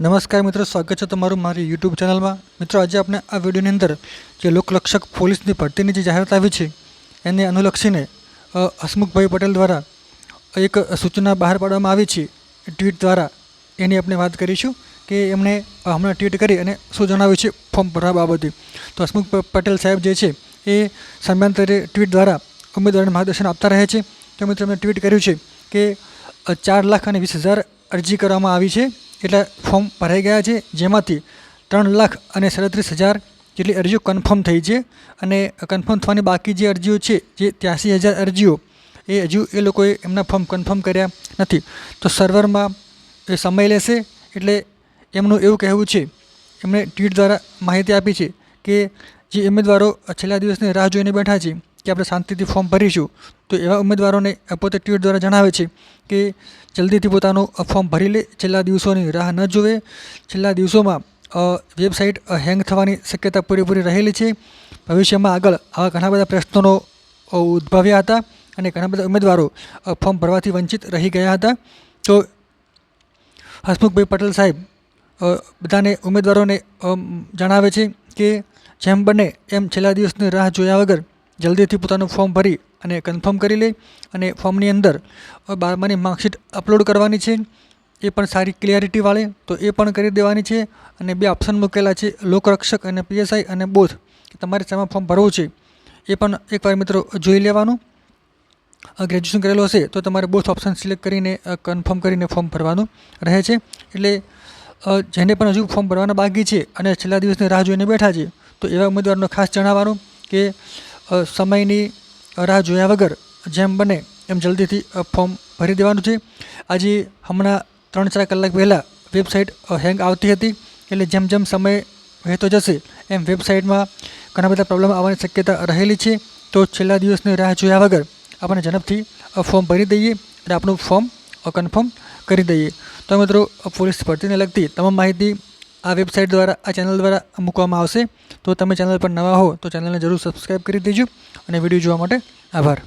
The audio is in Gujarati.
નમસ્કાર મિત્રો, સ્વાગત છે તમારું મારી યુટ્યુબ ચેનલમાં. મિત્રો, આજે આપણે આ વિડીયોની અંદર જે લોકરક્ષક પોલીસની ભરતીની જે જાહેરાત આવી છે, એને અનુલક્ષીને હસમુખભાઈ પટેલ દ્વારા એક સૂચના બહાર પાડવામાં આવી છે. ટ્વીટ દ્વારા એની આપણે વાત કરીશું કે એમણે હમણાં ટ્વીટ કરી અને શું જણાવ્યું છે ફોર્મ ભરવા બાબતે. તો હસમુખ પટેલ સાહેબ જે છે, એ સમયાંતરે ટ્વીટ દ્વારા ઉમેદવારોને માર્ગદર્શન આપતા રહે છે. તો મિત્રો, એમણે ટ્વીટ કર્યું છે કે ચાર લાખ અને વીસ હજાર અરજી કરવામાં આવી છે. એટલે ફોર્મ ભરાઈ ગયા છે, જેમાંથી ત્રણ લાખ અને સાડત્રીસ હજાર જેટલી અરજીઓ કન્ફર્મ થઈ છે અને કન્ફર્મ થવાની બાકી જે અરજીઓ છે, જે ત્યાંસી હજાર અરજીઓ, એ હજુ એ લોકોએ એમના ફોર્મ કન્ફર્મ કર્યા નથી. તો સર્વરમાં એ સમય લેશે એટલે એમનું એવું કહેવું છે, એમણે ટ્વીટ દ્વારા માહિતી આપી છે કે જે ઉમેદવારો છેલ્લા દિવસની રાહ જોઈને બેઠા છે કે આપણે શાંતિથી ફોર્મ ભરીશું, તો એવા ઉમેદવારોને પોતે ટ્વીટ દ્વારા જણાવે છે કે જલ્દીથી પોતાનું ફોર્મ ભરી લે. છેલ્લા દિવસોની રાહ ન જુએ. છેલ્લા દિવસોમાં વેબસાઇટ હેંગ થવાની શક્યતા પૂરેપૂરી રહેલી છે. ભવિષ્યમાં આગળ આવા ઘણા બધા પ્રશ્નોનો ઉદ્ભવ્યા હતા અને ઘણા બધા ઉમેદવારો ફોર્મ ભરવાથી વંચિત રહી ગયા હતા. તો હસમુખભાઈ પટેલ સાહેબ બધાને ઉમેદવારોને જણાવે છે કે જેમ બને એમ છેલ્લા દિવસની રાહ જોયા વગર જલ્દીથી પોતાનું ફોર્મ ભરી અને કન્ફર્મ કરી લે અને ફોર્મની અંદર બારમાની માર્કશીટ અપલોડ કરવાની છે. એ પણ સારી ક્લિયરિટીવાળી તો એ પણ કરી દેવાની છે અને બે ઓપ્શન મૂકેલા છે, લોકરક્ષક અને પીએસઆઈ અને બોથ તમારે તેમાં ફોર્મ ભરવું છે એ પણ એકવાર મિત્રો જોઈ લેવાનું. ગ્રેજ્યુએશન કરેલું હશે તો તમારે બોથ ઓપ્શન સિલેક્ટ કરીને કન્ફર્મ કરીને ફોર્મ ભરવાનું રહે છે. એટલે જેને પણ હજુ ફોર્મ ભરવાના બાકી છે અને છેલ્લા દિવસની રાહ જોઈને બેઠા છે તો એવા ઉમેદવારનો ખાસ જણાવવાનું કે સમયની રાહ જોયા વગર જેમ બને એમ જલ્દીથી ફોર્મ ભરી દેવાનું છે. આજે હમણાં ત્રણ ચાર કલાક પહેલાં વેબસાઇટ હેંગ આવતી હતી. એટલે જેમ જેમ સમય વહેતો જશે, એમ વેબસાઇટમાં ઘણા બધા પ્રોબ્લેમ આવવાની શક્યતા રહેલી છે. તો છેલ્લા દિવસની રાહ જોયા વગર આપણે ઝડપથી ફોર્મ ભરી દઈએ અને આપણું ફોર્મ કન્ફર્મ કરી દઈએ. તો મિત્રો પોલીસ ભરતીને લગતી તમામ માહિતી આ વેબસાઇટ દ્વારા, આ ચેનલ દ્વારા મૂકવામાં આવશે. તો તમે ચેનલ પર નવા હો તો ચેનલને જરૂર સબસ્ક્રાઈબ કરી દેજો અને વીડિયો જોવા માટે આભાર.